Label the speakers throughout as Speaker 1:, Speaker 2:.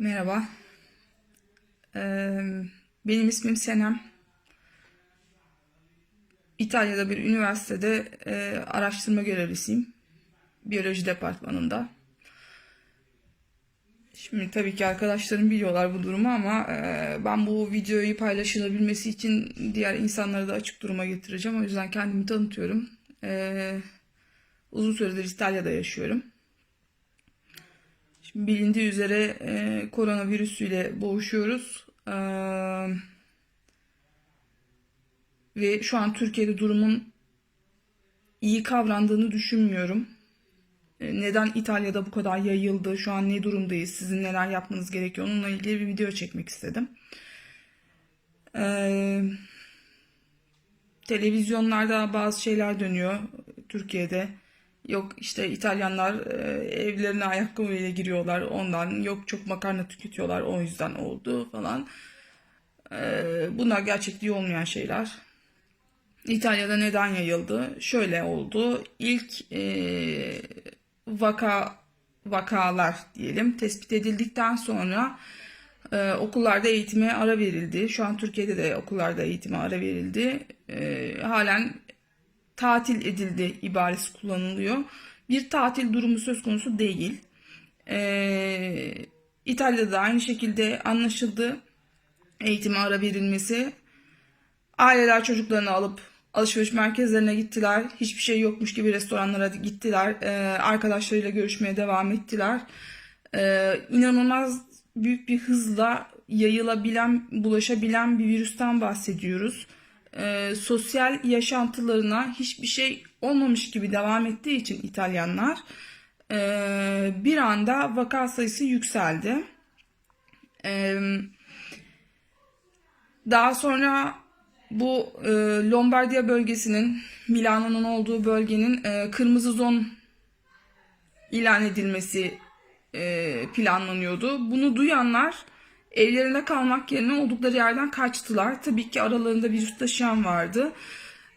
Speaker 1: Merhaba. Benim ismim Senem. İtalya'da bir üniversitede araştırma görevlisiyim. Biyoloji departmanında. Şimdi tabii ki arkadaşlarım biliyorlar bu durumu ama ben bu videoyu paylaşılabilmesi için diğer insanları da açık duruma getireceğim. O yüzden kendimi tanıtıyorum. Uzun süredir İtalya'da yaşıyorum. Şimdi bilindiği üzere e, koronavirüsüyle boğuşuyoruz. E, ve şu an Türkiye'de durumun iyi kavrandığını düşünmüyorum. E, neden İtalya'da bu kadar yayıldı? Şu an ne durumdayız? Sizin neler yapmanız gerekiyor? Onunla ilgili bir video çekmek istedim. E, televizyonlarda bazı şeyler dönüyor Türkiye'de. Yok işte İtalyanlar e, evlerine ayakkabıyla giriyorlar ondan. Yok çok makarna tüketiyorlar o yüzden oldu falan. E, bunlar gerçekliği olmayan şeyler. İtalya'da neden yayıldı? Şöyle oldu. İlk e, vaka vakalar diyelim tespit edildikten sonra e, okullarda eğitime ara verildi. Şu an Türkiye'de de okullarda eğitime ara verildi. E, halen tatil edildi ibaresi kullanılıyor. Bir tatil durumu söz konusu değil. Ee, İtalya'da da aynı şekilde anlaşıldı. Eğitime ara verilmesi. Aileler çocuklarını alıp alışveriş merkezlerine gittiler. Hiçbir şey yokmuş gibi restoranlara gittiler. Ee, arkadaşlarıyla görüşmeye devam ettiler. Ee, inanılmaz büyük bir hızla yayılabilen, bulaşabilen bir virüsten bahsediyoruz e, sosyal yaşantılarına hiçbir şey olmamış gibi devam ettiği için İtalyanlar e, bir anda vaka sayısı yükseldi. E, daha sonra bu e, Lombardiya bölgesinin Milano'nun olduğu bölgenin e, kırmızı zon ilan edilmesi e, planlanıyordu. Bunu duyanlar evlerinde kalmak yerine oldukları yerden kaçtılar. Tabii ki aralarında virüs taşıyan vardı.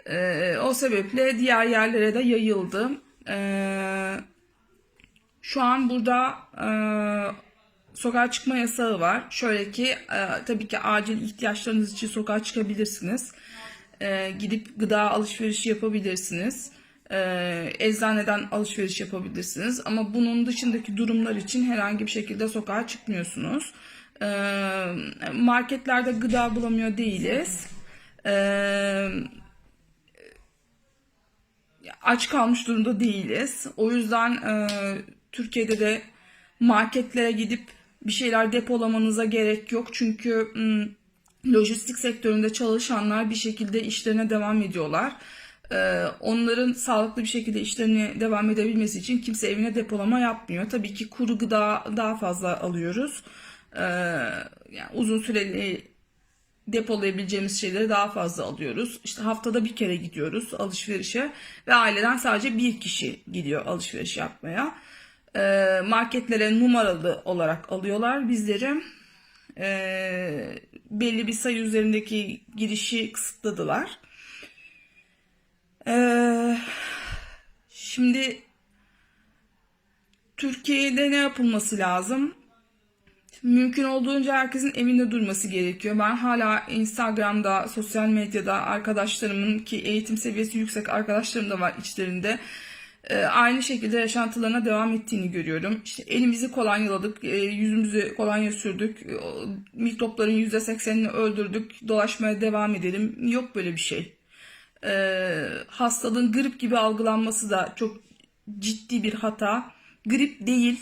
Speaker 1: Ee, o sebeple diğer yerlere de yayıldı. Ee, şu an burada e, sokağa çıkma yasağı var. Şöyle ki e, tabii ki acil ihtiyaçlarınız için sokağa çıkabilirsiniz. E, gidip gıda alışverişi yapabilirsiniz. Eczaneden alışveriş yapabilirsiniz. Ama bunun dışındaki durumlar için herhangi bir şekilde sokağa çıkmıyorsunuz. Marketlerde gıda bulamıyor değiliz. Aç kalmış durumda değiliz. O yüzden Türkiye'de de marketlere gidip bir şeyler depolamanıza gerek yok. Çünkü lojistik sektöründe çalışanlar bir şekilde işlerine devam ediyorlar. Onların sağlıklı bir şekilde işlerine devam edebilmesi için kimse evine depolama yapmıyor. Tabii ki kuru gıda daha fazla alıyoruz. Ee, yani uzun süreli depolayabileceğimiz şeyleri daha fazla alıyoruz. İşte haftada bir kere gidiyoruz alışverişe ve aileden sadece bir kişi gidiyor alışveriş yapmaya. Ee, marketlere numaralı olarak alıyorlar bizleri. Ee, belli bir sayı üzerindeki girişi kısıtladılar. Ee, şimdi Türkiye'de ne yapılması lazım? Mümkün olduğunca herkesin evinde durması gerekiyor. Ben hala Instagram'da, sosyal medyada arkadaşlarımın ki eğitim seviyesi yüksek arkadaşlarım da var içlerinde. Ee, aynı şekilde yaşantılarına devam ettiğini görüyorum. İşte elimizi kolonyaladık, e, yüzümüzü kolonya sürdük, e, mikropların %80'ini öldürdük, dolaşmaya devam edelim. Yok böyle bir şey. Ee, hastalığın grip gibi algılanması da çok ciddi bir hata. Grip değil,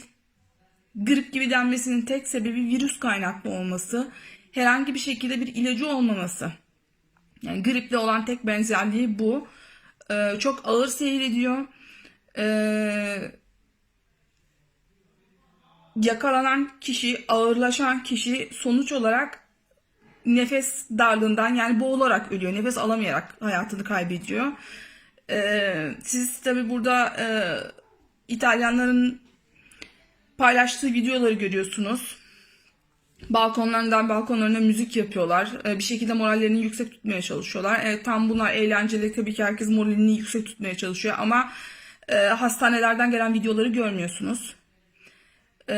Speaker 1: grip gibi denmesinin tek sebebi virüs kaynaklı olması, herhangi bir şekilde bir ilacı olmaması. Yani griple olan tek benzerliği bu. Ee, çok ağır seyrediyor. Ee, yakalanan kişi, ağırlaşan kişi sonuç olarak nefes darlığından yani boğularak ölüyor. Nefes alamayarak hayatını kaybediyor. Ee, siz tabi burada e, İtalyanların paylaştığı videoları görüyorsunuz. Balkonlarından balkonlarına müzik yapıyorlar. Ee, bir şekilde morallerini yüksek tutmaya çalışıyorlar. Evet, tam bunlar eğlenceli. Tabii ki herkes moralini yüksek tutmaya çalışıyor. Ama e, hastanelerden gelen videoları görmüyorsunuz. Ee,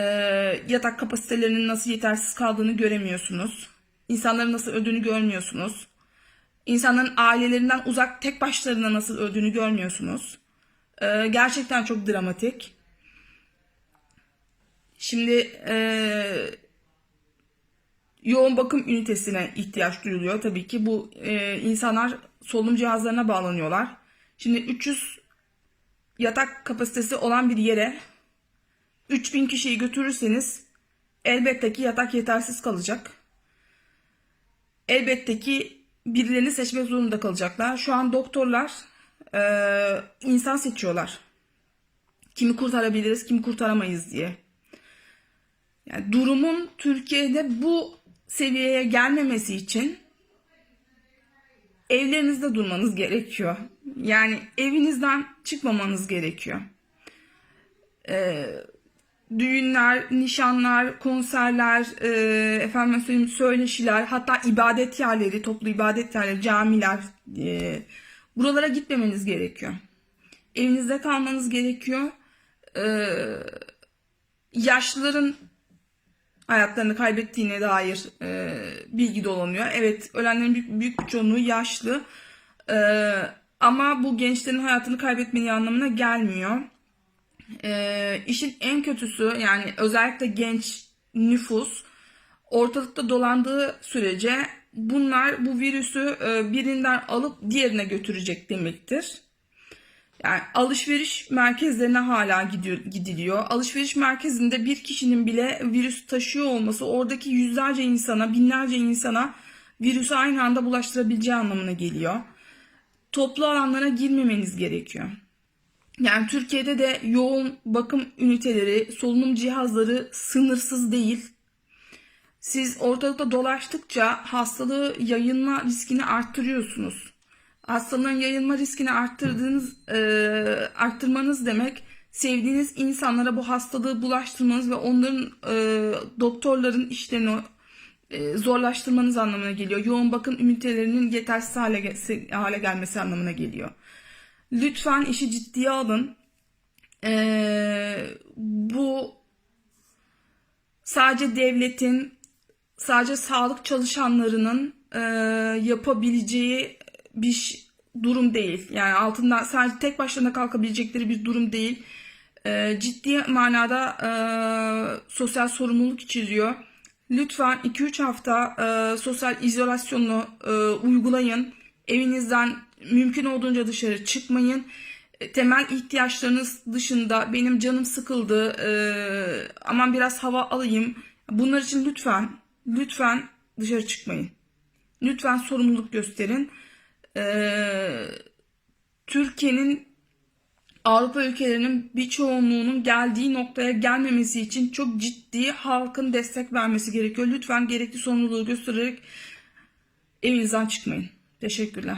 Speaker 1: yatak kapasitelerinin nasıl yetersiz kaldığını göremiyorsunuz. İnsanların nasıl öldüğünü görmüyorsunuz. İnsanların ailelerinden uzak tek başlarına nasıl öldüğünü görmüyorsunuz. Ee, gerçekten çok dramatik. Şimdi eee, yoğun bakım ünitesine ihtiyaç duyuluyor. Tabii ki bu eee, insanlar solunum cihazlarına bağlanıyorlar. Şimdi 300 yatak kapasitesi olan bir yere 3000 kişiyi götürürseniz elbette ki yatak yetersiz kalacak. Elbette ki birilerini seçmek zorunda kalacaklar. Şu an doktorlar eee, insan seçiyorlar. Kimi kurtarabiliriz, kimi kurtaramayız diye. Yani durumun Türkiye'de bu seviyeye gelmemesi için evlerinizde durmanız gerekiyor. Yani evinizden çıkmamanız gerekiyor. Ee, düğünler, nişanlar, konserler, e, efendim söyleyeyim söyleşiler, hatta ibadet yerleri, toplu ibadet yerleri, camiler, e, buralara gitmemeniz gerekiyor. Evinizde kalmanız gerekiyor. Ee, yaşlıların hayatlarını kaybettiğine dair e, bilgi dolanıyor. Evet, ölenlerin büyük, büyük bir çoğunluğu yaşlı. E, ama bu gençlerin hayatını kaybetmediği anlamına gelmiyor. E, işin en kötüsü yani özellikle genç nüfus ortalıkta dolandığı sürece bunlar bu virüsü e, birinden alıp diğerine götürecek demektir. Yani alışveriş merkezlerine hala gidiyor, gidiliyor. Alışveriş merkezinde bir kişinin bile virüs taşıyor olması oradaki yüzlerce insana, binlerce insana virüsü aynı anda bulaştırabileceği anlamına geliyor. Toplu alanlara girmemeniz gerekiyor. Yani Türkiye'de de yoğun bakım üniteleri, solunum cihazları sınırsız değil. Siz ortalıkta dolaştıkça hastalığı yayılma riskini arttırıyorsunuz hastalığın yayılma riskini arttırdığınız, e, arttırmanız demek sevdiğiniz insanlara bu hastalığı bulaştırmanız ve onların e, doktorların işlerini e, zorlaştırmanız anlamına geliyor. Yoğun bakım ünitelerinin yetersiz hale, hale gelmesi anlamına geliyor. Lütfen işi ciddiye alın. E, bu sadece devletin, sadece sağlık çalışanlarının e, yapabileceği bir durum değil. Yani altından sadece tek başlarına kalkabilecekleri bir durum değil. Ee, ciddi manada e, sosyal sorumluluk içeriyor. Lütfen 2-3 hafta e, sosyal izolasyonu e, uygulayın. Evinizden mümkün olduğunca dışarı çıkmayın. E, Temel ihtiyaçlarınız dışında benim canım sıkıldı, e, aman biraz hava alayım. Bunlar için lütfen, lütfen dışarı çıkmayın. Lütfen sorumluluk gösterin. Ee, Türkiye'nin Avrupa ülkelerinin bir çoğunluğunun geldiği noktaya gelmemesi için çok ciddi halkın destek vermesi gerekiyor. Lütfen gerekli sorumluluğu göstererek evinizden çıkmayın. Teşekkürler.